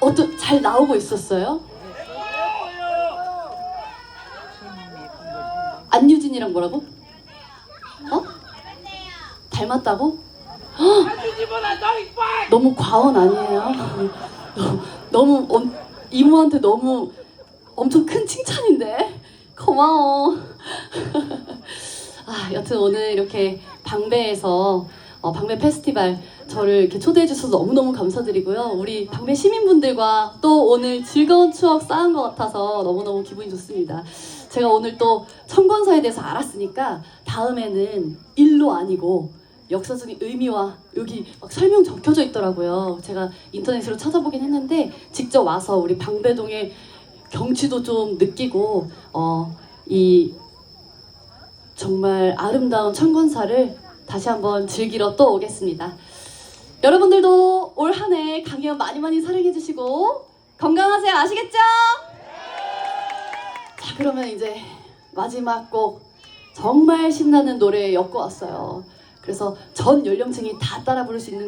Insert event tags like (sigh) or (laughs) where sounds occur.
어떤 잘 나오고 있었어요? 안유진이랑 뭐라고? 어? 닮았다고? 헉! 너무 과언 아니에요? (laughs) 너무 엄- 이모한테 너무 엄청 큰 칭찬인데 고마워. (laughs) 아 여튼 오늘 이렇게 방배에서 어, 방배 페스티벌 저를 이렇게 초대해 주셔서 너무너무 감사드리고요. 우리 방배 시민분들과 또 오늘 즐거운 추억 쌓은 것 같아서 너무너무 기분이 좋습니다. 제가 오늘 또 청건사에 대해서 알았으니까 다음에는 일로 아니고 역사적인 의미와 여기 막 설명 적혀져 있더라고요. 제가 인터넷으로 찾아보긴 했는데 직접 와서 우리 방배동의 경치도 좀 느끼고 어, 이 정말 아름다운 청건사를 다시 한번 즐기러 또 오겠습니다. 여러분들도 올 한 해 강연 많이 많이 사랑해 주시고 건강하세요. 아시겠죠? 자, 그러면 이제 마지막 곡 정말 신나는 노래 엮어 왔어요. 그래서 전 연령층이 다 따라 부를 수 있는